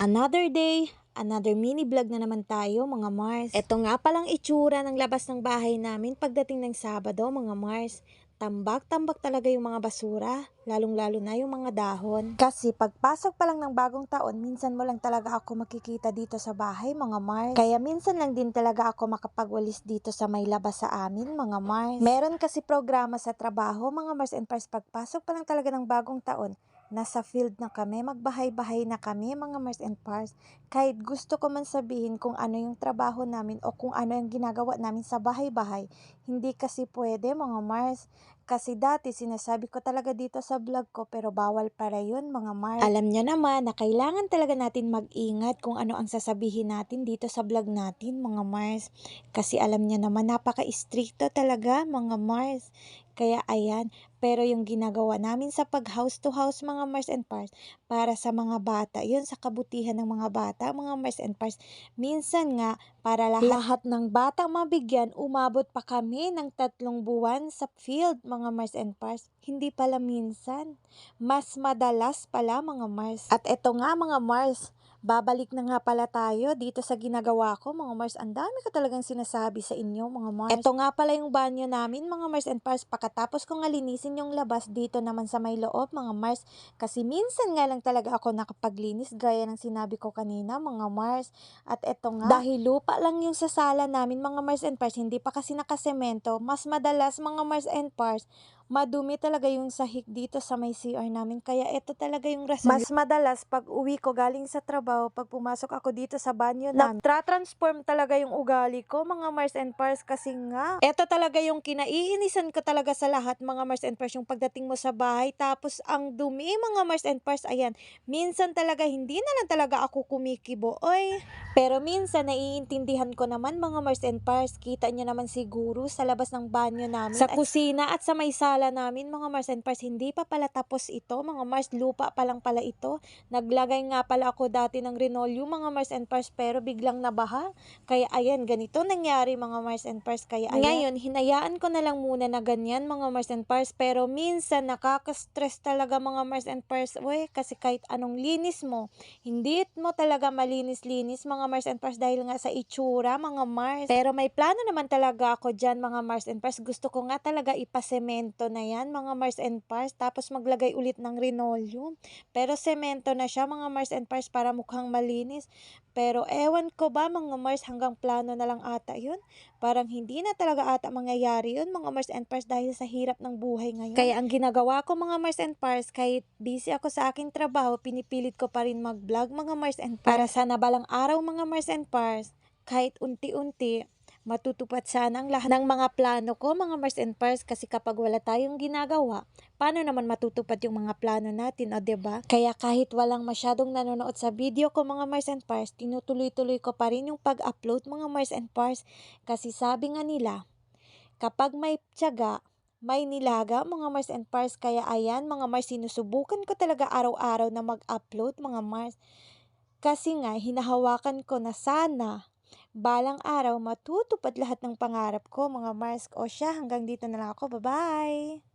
Another day, another mini vlog na naman tayo mga Mars. Ito nga palang itsura ng labas ng bahay namin pagdating ng Sabado mga Mars. Tambak-tambak talaga yung mga basura, lalong-lalo na yung mga dahon. Kasi pagpasok pa lang ng bagong taon, minsan mo lang talaga ako makikita dito sa bahay mga Mars. Kaya minsan lang din talaga ako makapagwalis dito sa may labas sa amin mga Mars. Meron kasi programa sa trabaho mga Mars and Pars pagpasok pa lang talaga ng bagong taon, nasa field na kami, magbahay-bahay na kami mga Mars and Pars. Kahit gusto ko man sabihin kung ano yung trabaho namin o kung ano yung ginagawa namin sa bahay-bahay, hindi kasi pwede mga Mars. Kasi dati sinasabi ko talaga dito sa vlog ko pero bawal para yun mga Mars. Alam niya naman na kailangan talaga natin mag-ingat kung ano ang sasabihin natin dito sa vlog natin mga Mars. Kasi alam niya naman napaka-stricto talaga mga Mars. Kaya ayan, pero yung ginagawa namin sa pag house to house mga Mars and Pars para sa mga bata, yun sa kabutihan ng mga bata, mga Mars and Pars. Minsan nga, para lahat, lahat ng bata mabigyan, umabot pa kami ng tatlong buwan sa field, mga Mars and Pars. Hindi pala minsan. Mas madalas pala, mga Mars. At eto nga, mga Mars, babalik na nga pala tayo dito sa ginagawa ko, mga Mars. Ang dami ko talagang sinasabi sa inyo, mga Mars. Ito nga pala yung banyo namin, mga Mars and Pars. Pakatapos ko nga linisin yung labas dito naman sa may loob, mga Mars. Kasi minsan nga lang talaga ako nakapaglinis, gaya ng sinabi ko kanina, mga Mars. At eto nga, dahil lupa lang yung sa sala namin, mga Mars and Pars, hindi pa kasi nakasemento, mas madalas, mga Mars and Pars, madumi talaga yung sahig dito sa may CR namin. Kaya ito talaga yung rason. Mas madalas pag uwi ko galing sa trabaho, pag pumasok ako dito sa banyo namin, nagtra-transform talaga yung ugali ko, mga Mars and Pars, kasi nga, ito talaga yung kinaiinisan ko talaga sa lahat, mga Mars and Pars, yung pagdating mo sa bahay, tapos ang dumi, mga Mars and Pars, ayan, minsan talaga hindi na lang talaga ako kumikibo, oy. Pero minsan naiintindihan ko naman mga Mars and Pars, kita nyo naman siguro sa labas ng banyo namin, sa kusina at sa may sala namin mga Mars and Pars, hindi pa pala tapos ito, mga Mars, lupa pa lang pala ito. Naglagay nga pala ako dati ng rinolyo mga Mars and Pars, pero biglang nabaha. Kaya ayan, ganito nangyari mga Mars and Pars, kaya ayan. Ngayon, hinayaan ko na lang muna na ganyan mga Mars and Pars, pero minsan nakaka-stress talaga mga Mars and Pars, we, kasi kahit anong linis mo, hindi mo talaga malinis-linis mga Mars and Pars dahil nga sa itsura mga Mars. Pero may plano naman talaga ako dyan mga Mars and Pars. Gusto ko nga talaga ipasemento na yan mga Mars and Pars tapos maglagay ulit ng linoleum. Pero semento na siya mga Mars and Pars para mukhang malinis. Pero ewan ko ba mga Mars hanggang plano na lang ata yun. Parang hindi na talaga ata mangyayari yun mga Mars and Pars dahil sa hirap ng buhay ngayon. Kaya ang ginagawa ko mga Mars and Pars kahit busy ako sa aking trabaho, pinipilit ko pa rin mag-vlog mga Mars and Pars. Para sana balang araw mga Mars and Pars, kahit unti-unti, matutupad sana ang lahat ng mga plano ko, mga Mars and Pars, kasi kapag wala tayong ginagawa, paano naman matutupad yung mga plano natin, o ba? Diba? Kaya kahit walang masyadong nanonood sa video ko, mga Mars and Pars, tinutuloy-tuloy ko pa rin yung pag-upload, mga Mars and Pars, kasi sabi nga nila, kapag may tiyaga, may nilaga mga Mars and Pars, kaya ayan mga Mars, sinusubukan ko talaga araw-araw na mag-upload mga Mars. Kasi nga, hinahawakan ko na sana balang araw matutupad lahat ng pangarap ko mga Mars. O siya, hanggang dito na lang ako. Bye-bye!